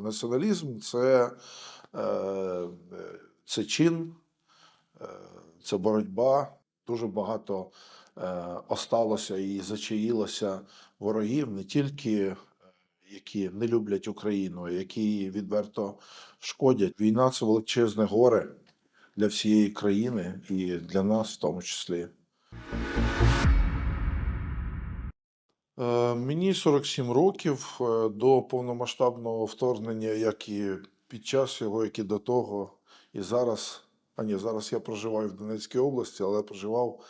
націоналізм це, е, це чин, е, це боротьба. Дуже багато е, осталося і зачаїлося ворогів не тільки які не люблять Україну, які відверто шкодять. Війна це величезне горе для всієї країни і для нас в тому числі. Мені 47 років е, до повномасштабного вторгнення, як і під час його, як і до того, і зараз. А ні, зараз я проживаю в Донецькій області, але проживав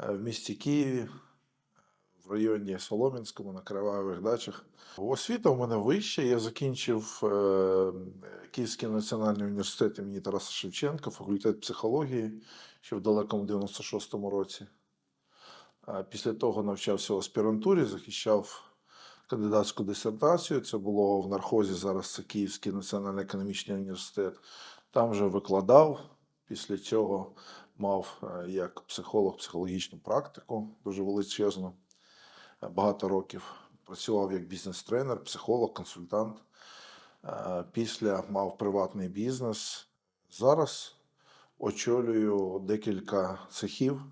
е, в місті Києві, в районі Солом'янському, на Кривавих дачах. Освіта у мене вища. Я закінчив е, Київський національний університет імені Тараса Шевченка, факультет психології ще в далекому 96-му році. Після того навчався в аспірантурі, захищав кандидатську дисертацію. Це було в нархозі. Зараз це Київський національний економічний університет. Там вже викладав. Після цього мав е, як психолог психологічну практику дуже величезну. Е, Багато років працював як бізнес-тренер, психолог, консультант. Е, Після мав приватний бізнес. Зараз очолюю декілька цехів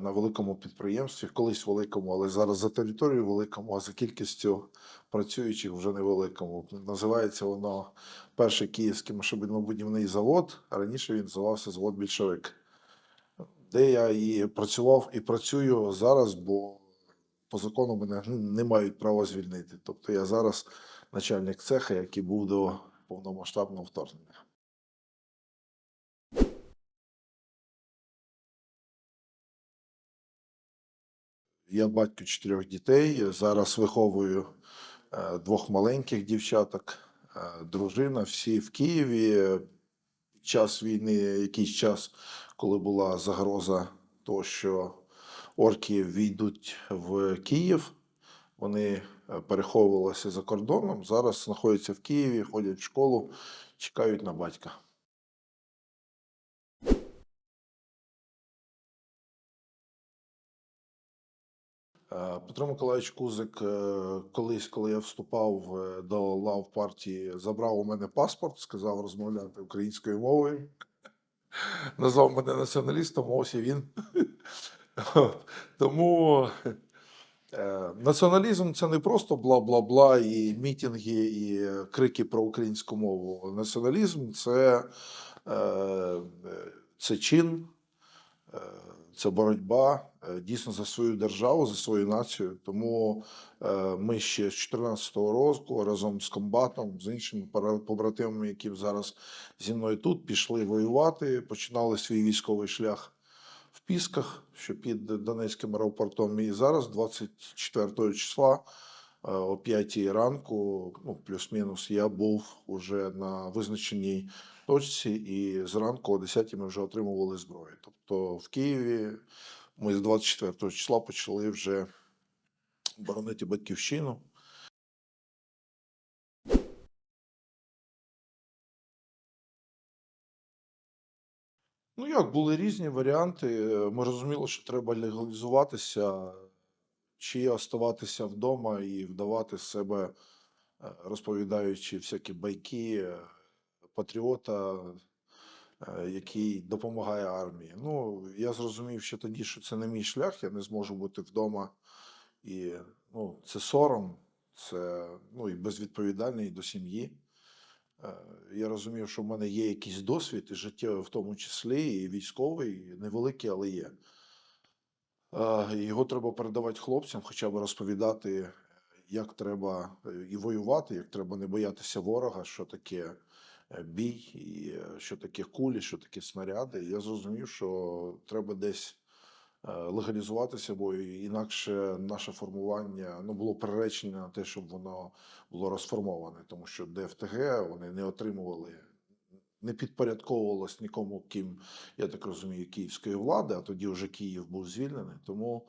на великому підприємстві, колись великому, але зараз за територією великому, а за кількістю працюючих вже невеликому. Називається воно перший київський машинобудівний завод, раніше він називався завод Більшовик, де я і працював і працюю зараз, бо по закону мене не мають права звільнити. Тобто я зараз начальник цеха, який був до повномасштабного вторгнення. Я батько чотирьох дітей. Зараз виховую е, двох маленьких дівчаток, е, дружина, всі в Києві. Під час війни, якийсь час, коли була загроза того, що орки війдуть в Київ, вони е, переховувалися за кордоном. Зараз знаходяться в Києві, ходять в школу, чекають на батька. Петро Миколаївич Кузик, е, колись, коли я вступав е, до лав партії, забрав у мене паспорт, сказав розмовляти українською мовою. Назвав мене націоналістом, ось і він. Тому е, націоналізм це не просто бла-бла-бла, і мітинги, і е, крики про українську мову. Націоналізм це, е, е, це чин, е, це боротьба е, дійсно за свою державу, за свою націю. Тому е, ми ще з 2014 року разом з комбатом, з іншими побратимами, які зараз зі мною тут, пішли воювати, починали свій військовий шлях в Пісках, що під Донецьким аеропортом. І зараз, 24 числа, о 5 ранку, ну, плюс-мінус, я був уже на визначеній точці, і зранку о 10 ми вже отримували зброю. Тобто в Києві ми з 24 числа почали вже боронити батьківщину. Ну як, були різні варіанти. Ми розуміли, що треба легалізуватися, чи оставатися вдома і вдавати себе, е, розповідаючи всякі байки е, патріота, е, який допомагає армії. Ну, я зрозумів ще тоді, що це не мій шлях, я не зможу бути вдома. І ну, це сором, це ну, і безвідповідальний до сім'ї. Я розумів, що в мене є якийсь досвід, і життєвий в тому числі, і військовий, невеликий, але є. Е, Його треба передавати хлопцям, хоча б розповідати, як треба е, і воювати, як треба не боятися ворога, що таке е, бій, і що таке кулі, що таке снаряди. Я зрозумів, що треба десь легалізуватися, бо інакше наше формування ну, було приречене на те, щоб воно було розформоване, тому що ДФТГ вони не отримували, не підпорядковувалось нікому, ким, я так розумію, київської влади, а тоді вже Київ був звільнений. Тому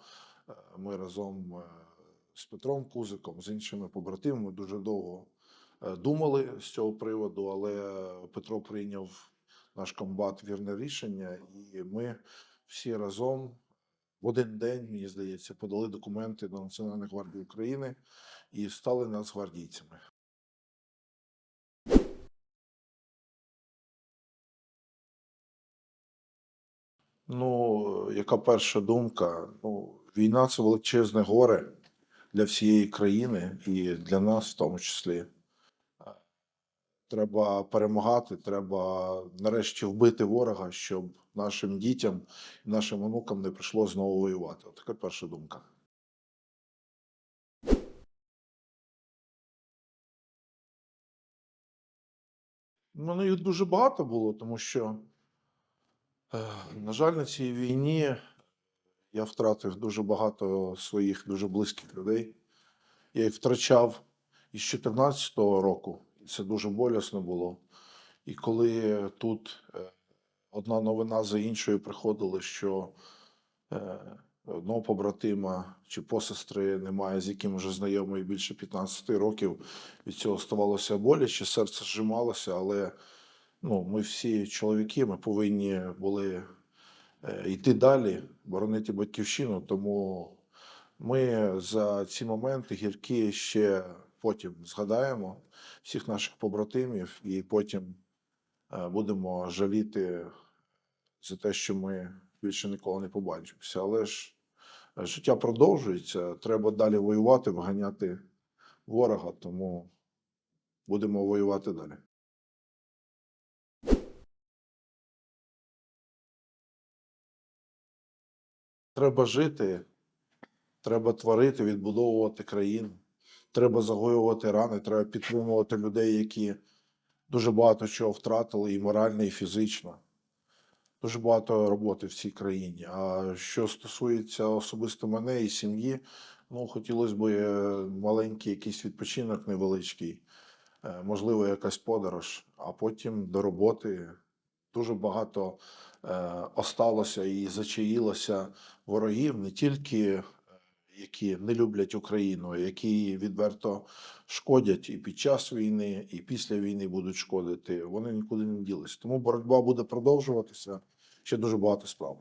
е, ми разом е, з Петром Кузиком, з іншими побратимами дуже довго е, думали з цього приводу, але Петро прийняв наш комбат вірне рішення, і ми всі разом в один день, мені здається, подали документи до Національної гвардії України і стали нацгвардійцями. Ну, яка перша думка? Ну, війна це величезне горе для всієї країни і для нас в тому числі. Треба перемагати, треба нарешті вбити ворога, щоб нашим дітям і нашим онукам не прийшло знову воювати. От така перша думка. Мене їх дуже багато було, тому що, на жаль, на цій війні я втратив дуже багато своїх дуже близьких людей. Я їх втрачав із 14-го року, це дуже болісно було. І коли тут е, одна новина за іншою приходили, що е, одного побратима чи посестри немає, з яким вже знайомий більше 15 років, від цього ставалося боляче, серце зжималося, але ну, ми всі чоловіки, ми повинні були е, йти далі, боронити батьківщину. Тому ми за ці моменти гіркі ще потім згадаємо всіх наших побратимів, і потім е, будемо жаліти за те, що ми більше ніколи не побачимося. Але ж життя продовжується, треба далі воювати, виганяти ворога, тому будемо воювати далі. Треба жити, треба творити, відбудовувати країну, треба загоювати рани, треба підтримувати людей, які дуже багато чого втратили і морально, і фізично. Дуже багато роботи в цій країні. А що стосується особисто мене і сім'ї, ну хотілося б е, маленький якийсь відпочинок невеличкий, е, можливо, якась подорож, а потім до роботи. Дуже багато е, осталося і зачаїлося ворогів, не тільки е, які не люблять Україну, які відверто шкодять і під час війни, і після війни будуть шкодити. Вони нікуди не ділись. Тому боротьба буде продовжуватися. Ще дуже багато справ.